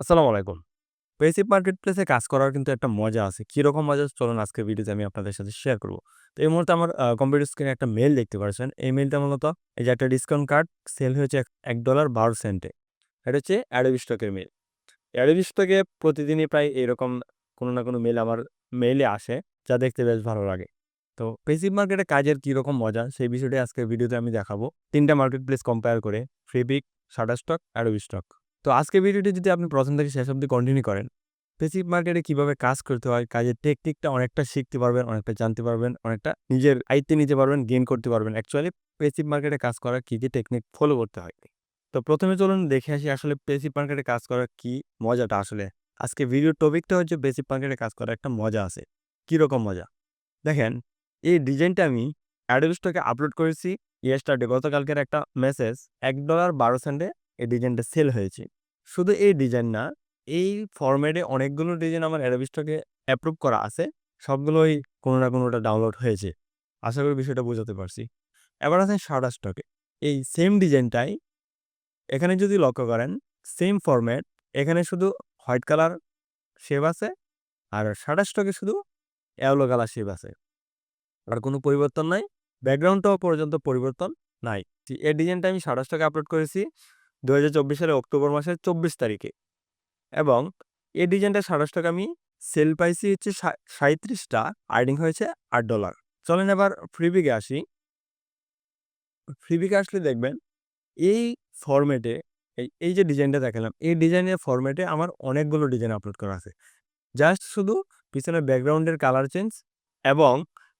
আসসালামু আলাইকুম। Passive market প্লেসে কাজ করার কিন্তু একটা মজা আছে। কীরকম মজা? চলুন আজকের ভিডিওতে আমি আপনাদের সাথে শেয়ার করব তো এই মুহূর্তে আমার কম্পিউটার স্ক্রিনে একটা মেল দেখতে পাচ্ছেন। এই মেলটা মূলত এই যে একটা ডিসকাউন্ট কার্ড সেল হয়েছে এক $১.১২ সেন্টে। এটা হচ্ছে এর মেইল। Adobe Stock এ প্রতিদিনই প্রায় এরকম কোনো না কোনো মেল আমার মেইলে আসে, যা দেখতে বেশ ভালো লাগে। তো পেসিভ মার্কেটে কাজের কীরকম মজা? সেই বিষয়টাই আজকের ভিডিওতে আমি দেখাবো। ৩ টা মার্কেট প্লেস কম্পেয়ার করে ফ্রিপিক, শাটারস্টক, Adobe Stock। তো আজকে ভিডিওটি যদি আপনি প্রথম থেকে শেষ অব্দি কন্টিনিউ করেন, পেসিভ মার্কেটে কীভাবে কাজ করতে হয়, কাজের টেকনিকটা অনেকটা শিখতে পারবেন, অনেকটা জানতে পারবেন, অনেকটা নিজের আয়ত্তে নিতে পারবেন, গেইন করতে পারবেন। অ্যাকচুয়ালি পেসিভ মার্কেটে কাজ করার কী, কী টেকনিক ফলো করতে হয়। তো প্রথমে চলুন দেখে আসি আসলে পেসিভ মার্কেটে কাজ করার কি মজাটা আসলে। আজকে ভিডিওর টপিকটা হচ্ছে পেসিভ মার্কেটে কাজ করার একটা মজা আছে। কীরকম মজা? দেখেন, এই ডিজাইনটা আমি এ আপলোড করেছি ইয়েস্টারডে গতকালকের একটা মেসেজ $১.১২ সেন্টে এই ডিজাইনটা সেল হয়েছে। শুধু এই ডিজাইন না, এই ফরম্যাটে অনেকগুলো ডিজাইন আমার এ অ্যাপ্রুভ করা আছে। সবগুলোই কোনো না কোনোটা ডাউনলোড হয়েছে। আশা করি বিষয়টা বোঝাতে পারছি। এবার আসেন শাটারস্টক স্টকে এই সেম ডিজাইনটাই এখানে যদি লক্ষ্য করেন, সেম ফরম্যাট এখানে শুধু হোয়াইট কালার শেপ আছে আর শাটারস্টকে শুধু ইয়েলো কালার শেপ আছে। আর কোনো পরিবর্তন নাই। ব্যাকগ্রাউন্ডটাও পর্যন্ত পরিবর্তন নাই। এই ডিজাইনটা আমি শাটারস্টকে আপলোড করেছি ২০২৪ সালের অক্টোবর মাসের ২৪ তারিখে। এবং এই ডিজাইনটা টাকা আমি সেল পাইছি হচ্ছে সা ৩৭ টা, আর্নিং হয়েছে আট ডলার চলেন এবার ফ্রিপিকে আসি। ফ্রিপিকে আসলে দেখবেন এই ফরম্যাটে এই, যে ডিজাইনটা দেখালাম, এই ডিজাইনের ফরম্যাটে আমার অনেকগুলো ডিজাইন আপলোড করা আছে। জাস্ট শুধু পিছনে ব্যাকগ্রাউন্ডের কালার চেঞ্জ এবং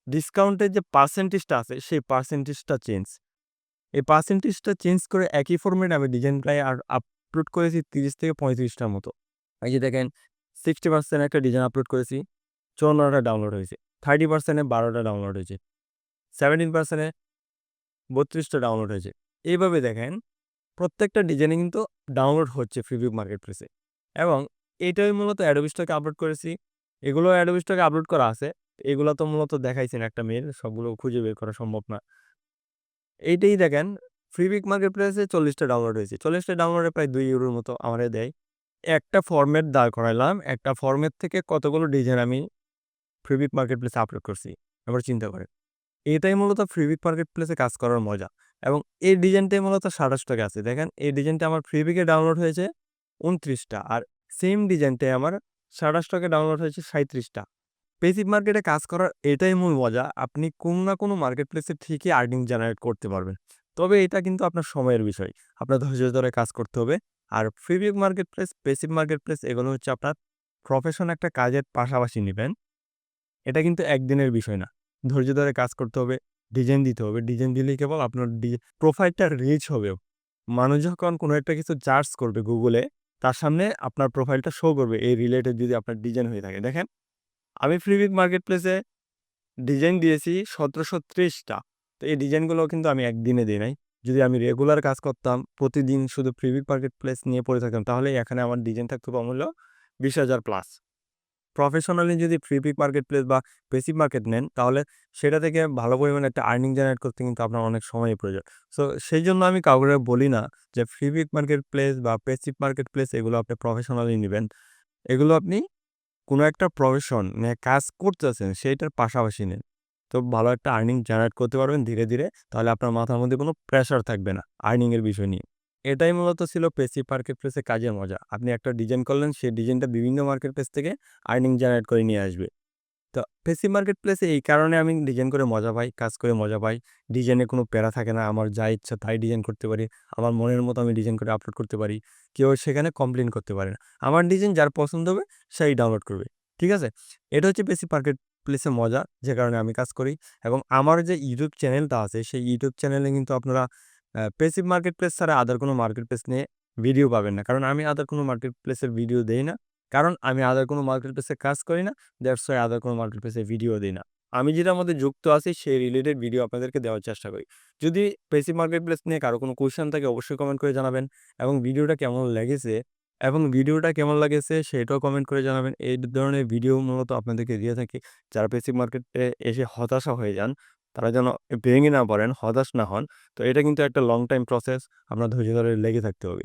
ডিসকাউন্টের যে পার্সেন্টেজটা আছে সেই পার্সেন্টেজটা চেঞ্জ। এই পার্সেন্টেজটা চেঞ্জ করে একই ফরম্যাটে আমি ডিজাইন ডিজাইনটাই আর আপলোড করেছি ৩০ থেকে পঁয়ত্রিশটার মতো। এই যে দেখেন 60% একটা ডিজাইন আপলোড করেছি, ৫৪ টা ডাউনলোড হয়েছে। 30% এ ১২ টা ডাউনলোড হয়েছে। 17% এ ৩২ টা ডাউনলোড হয়েছে। এইভাবে দেখেন প্রত্যেকটা ডিজাইনে কিন্তু ডাউনলোড হচ্ছে ফ্রিপিক মার্কেট প্লেসে। এবং এইটাই মূলত Stock আপলোড করেছি। এগুলো Stock আপলোড করা আছে। এগুলো তো মূলত দেখাইছেন একটা মেইল, সবগুলো খুঁজে বের করা সম্ভব না। এইটাই দেখেন ফ্রিপিক মার্কেট প্লেসে চল্লিশটা ডাউনলোড হয়েছে। ৪০ টা ডাউনলোডে প্রায় দুই ইউরোর মতো আমারে দেয়। একটা ফরম্যাট দাঁড় করাইলাম। একটা ফরম্যাট থেকে কতগুলো ডিজাইন আমি ফ্রিপিক মার্কেট প্লেসে আপলোড করছি। এবার চিন্তা করেন। এটাই মূলত ফ্রিপিক মার্কেট প্লেসে কাজ করার মজা। এবং এই ডিজাইনটাই মূলত শাটারস্টকে আছে। দেখেন, এই ডিজাইনটা আমার ফ্রিপিকে ডাউনলোড হয়েছে উনত্রিশটা, আর সেম ডিজাইনটাই আমার শাটারস্টকে ডাউনলোড হয়েছে ৩৭ টা। পেসিভ মার্কেটে কাজ করার এটাই মূল মজা। আপনি কোনো না কোনো মার্কেট প্লেসে ঠিকই আর্নিং জেনারেট করতে পারবেন। তবে এটা কিন্তু আপনার সময়ের বিষয়। আপনার ধৈর্য ধরে কাজ করতে হবে। আর Freepik market place, passive marketplace এগুলো হচ্ছে আপনার প্রফেশন একটা কাজের পাশাপাশি নেবেন এটা কিন্তু একদিনের বিষয় না। ধৈর্য ধরে কাজ করতে হবে, ডিজাইন দিতে হবে। ডিজাইন দিলেই কেবল আপনার প্রোফাইলটা রিচ হবে। মানুষ যখন কোনো একটা কিছু চার্জ করবে গুগলে, তার সামনে আপনার প্রোফাইলটা শো করবে এই রিলেটেড যদি আপনার ডিজাইন হয়ে থাকে। দেখেন, আমি ফ্রিপিক মার্কেট প্লেসে ডিজাইন দিয়েছি সতেরোশো ত্রিশটা তো এই ডিজাইনগুলো কিন্তু আমি একদিনে দেই নাই। যদি আমি রেগুলার কাজ করতাম, প্রতিদিন শুধু ফ্রিপিক মার্কেট প্লেস নিয়ে পড়ে থাকতাম, তাহলে এখানে আমার ডিজাইন থাকতো অমূল্য ২০,০০০ প্লাস। প্রফেশনালি যদি ফ্রিপিক মার্কেট প্লেস বা পেসিভ মার্কেট নেন, তাহলে সেটা থেকে ভালো পরিমাণে একটা আর্নিং জেনারেট করতে কিন্তু আপনার অনেক সময়ের প্রয়োজন। সো সেই জন্য আমি কাউকে বলি না যে ফ্রিপিক মার্কেট প্লেস বা পেসিভ মার্কেট প্লেস এগুলো আপনি প্রফেশনালি নেবেন এগুলো আপনি কোনো একটা প্রফেশন নিয়ে কাজ করতেছেন সেইটার পাশাপাশি নেন। তো ভালো একটা আর্নিং জেনারেট করতে পারবেন ধীরে, ধীরে। তাহলে আপনার মাথার মধ্যে কোনো প্রেশার থাকবে না আর্নিংয়ের বিষয় নিয়ে। এটাই মূলত ছিল পেসি মার্কেট প্লেসে কাজের মজা। আপনি একটা ডিজাইন করলেন, সেই ডিজাইনটা বিভিন্ন মার্কেট প্লেস থেকে আর্নিং জেনারেট করে নিয়ে আসবে। তো পেসিভ মার্কেট প্লেসে এই কারণে আমি ডিজাইন করে মজা পাই, কাজ করে মজা পাই। ডিজাইনে কোনো প্যারা থাকে না। আমার যা ইচ্ছা তাই ডিজাইন করতে পারি। আমার মনের মতো আমি ডিজাইন করে আপলোড করতে পারি। কেউ সেখানে কমপ্লেন করতে পারে না। আমার ডিজাইন যার পছন্দ হবে সেই ডাউনলোড করবে। ঠিক আছে? এটা হচ্ছে পেসিভ মার্কেট প্লেসে মজা, যে কারণে আমি কাজ করি। এবং আমার যে ইউটিউব চ্যানেলটা আছে, সেই ইউটিউব চ্যানেলে কিন্তু আপনারা পেসিভ মার্কেট প্লেস ছাড়া আদার কোনো মার্কেট প্লেস নিয়ে ভিডিও পাবেন না। কারণ আমি আদার কোনো মার্কেট প্লেসের ভিডিও দেই না। কারণ আমি আদার কোনো মার্কেট প্লেসে কাজ করি না। দ্যাটস ওয়াই আদার কোনো মার্কেট প্লেসে ভিডিও দিই না। আমি যেটার মধ্যে যুক্ত আছি সেই রিলেটেড ভিডিও আপনাদেরকে দেওয়ার চেষ্টা করি। যদি পেসিভ মার্কেট প্লেস নিয়ে কারও কোনো কোয়েশ্চেন থাকে অবশ্যই কমেন্ট করে জানাবেন। এবং ভিডিওটা কেমন লেগেছে এবং ভিডিওটা কেমন লাগেছে সেটাও কমেন্ট করে জানাবেন। এই ধরনের ভিডিও মূলত আপনাদেরকে দিয়ে থাকি। যারা পেসিভ মার্কেটে এসে হতাশা হয়ে যান, তারা যেন ভেঙে না পড়েন, হতাশ না হন। তো এটা কিন্তু একটা লং টাইম প্রসেস। আমরা ধৈর্য ধরে লেগে থাকতে হবে।